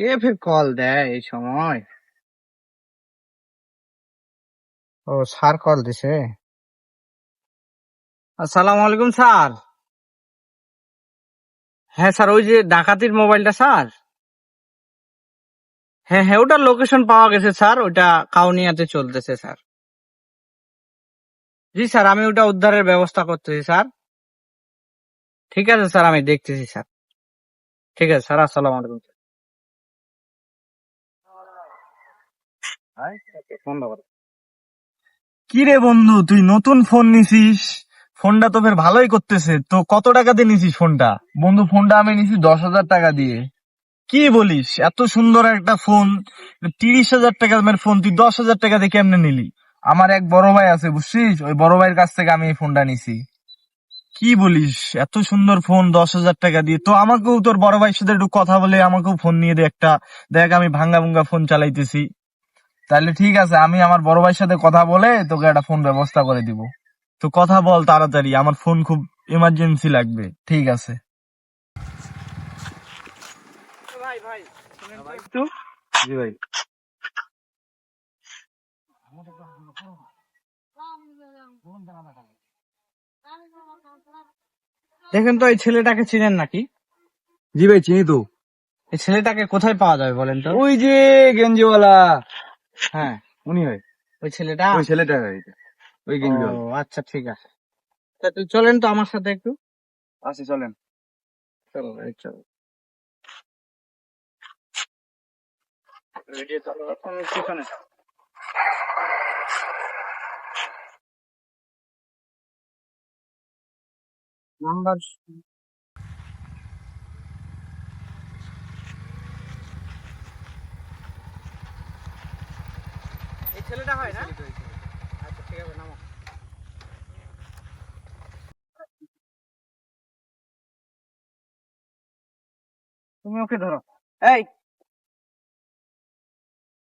কে ফের কল দেয় এই সময়? ও স্যার কল দিছে? আসসালামু আলাইকুম স্যার। হ্যাঁ স্যার ওই যে ডাকাতির মোবাইলটা স্যার। হ্যাঁ হ্যাঁ ওটার লোকেশন পাওয়া গেছে স্যার। ওটা কাউনিয়াতে চলতেছে স্যার। জি স্যার আমি ওটা উদ্ধারের ব্যবস্থা করতেছি স্যার। ঠিক আছে স্যার আমি দেখতেছি স্যার। ঠিক আছে স্যার আসসালামু আলাইকুম কি রে বন্ধু তুই নতুন ফোন নিছিস? ফোনটা তো ফের ভালোই করতেছে। তো কত টাকা দিয়ে নিছিস ফোনটা বন্ধু ফোনটা আমি নিছি দশ হাজার টাকা দিয়ে। কি বলিস এত সুন্দর একটা ফোন তিরিশ হাজার টাকা দামের ফোন তুই দশ হাজার টাকা দিয়ে কেমনে নিলি? আমার এক বড় ভাই আছে বুঝছিস? ওই বড় ভাইয়ের কাছ থেকে আমি এই ফোনটা নিছি। কি বলিস এত সুন্দর ফোন দশ হাজার টাকা দিয়ে। তো আমাকেও তোর বড় ভাইয়ের সাথে একটু কথা বলে আমাকেও ফোন নিয়ে দে একটা। দেখ আমি ভাঙ্গা ভুঙ্গা ফোন চালাইতেছি। তাহলে ঠিক আছে আমি আমার বড় ভাইয়ের সাথে কথা বলে তোকে একটা ফোন ব্যবস্থা করে দিব। তো কথা বল তাড়াতাড়ি আমার ফোন খুব ইমার্জেন্সি লাগবে ঠিক আছে। ভাই ভাই শুনেন তো। একটু? জি ভাই। দেখেন তো এই ছেলেটাকে চিনেন নাকি? জি ভাই চিনি তো। এই ছেলেটাকে কোথায় পাওয়া যাবে বলেন তো? ওই যে গেঞ্জিওয়ালা। হ্যাঁ উনি হয়। ওই ছেলেটা? ওই ছেলেটা হয়। ওই ও আচ্ছা ঠিক আছে। তা তুই চলেন তো আমার সাথে একটু। আসি চলেন। চলো এই চলো। রেডি চলো এখন পিছনে নাম্বার ছেলেটা হয় না? আচ্ছা ঠিক আছে নামো। তুমি ওকে ধরো। এই!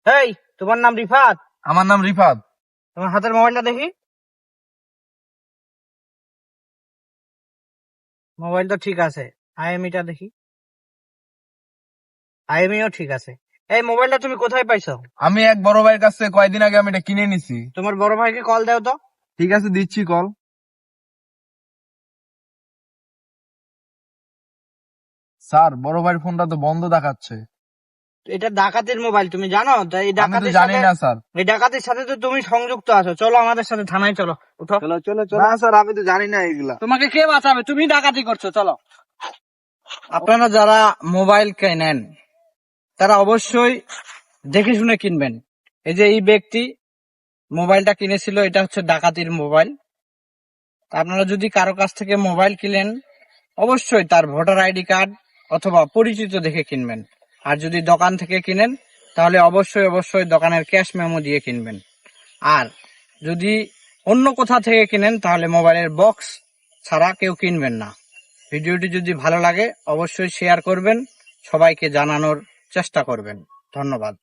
এই তোমার নাম রিফাত? আমার নাম রিফাত। তোমার হাতের মোবাইলটা দেখি। মোবাইল তো ঠিক আছে। আইএমইটা দেখি। আইএমইও ঠিক আছে। এই মোবাইলটা তুমি কোথায় পাইছো? আমি এক বড় ভাইয়ের কাছে কয়েকদিন আগে আমি এটা কিনে নিছি তোমার বড় ভাইকে কল দাও তো। ঠিক আছে দিচ্ছি কল স্যার বড় ভাইয়ের ফোনটা তো বন্ধ দেখাচ্ছে। এটা ডাকাতির মোবাইল তুমি জানো? তো এই আমি তো জানি না স্যার। এই ডাকাতির সাথে তো তুমি সংযুক্ত আছো। চলো আমাদের সাথে থানায় চলো উঠো। চলো চলো চলো। না স্যার আমি তো জানি না এগুলা তোমাকে কে বাঁচাবে? তুমি ডাকাতি করছ চলো। আপনারা যারা মোবাইল কেনেন তারা অবশ্যই দেখে শুনে কিনবেন। এই যে এই ব্যক্তি মোবাইলটা কিনেছিল, এটা হচ্ছে ডাকাতির মোবাইল। আপনারা যদি কারও কাছ থেকে মোবাইল কিনেন, অবশ্যই তার ভোটার আইডি কার্ড অথবা পরিচিত দেখে কিনবেন। আর যদি দোকান থেকে কিনেন, তাহলে অবশ্যই অবশ্যই দোকানের ক্যাশ মেমো দিয়ে কিনবেন। আর যদি অন্য কোথা থেকে কিনেন, তাহলে মোবাইলের বক্স ছাড়া কেউ কিনবেন না। ভিডিওটি যদি ভালো লাগে, অবশ্যই শেয়ার করবেন। সবাইকে জানানোর চেষ্টা করবেন। ধন্যবাদ।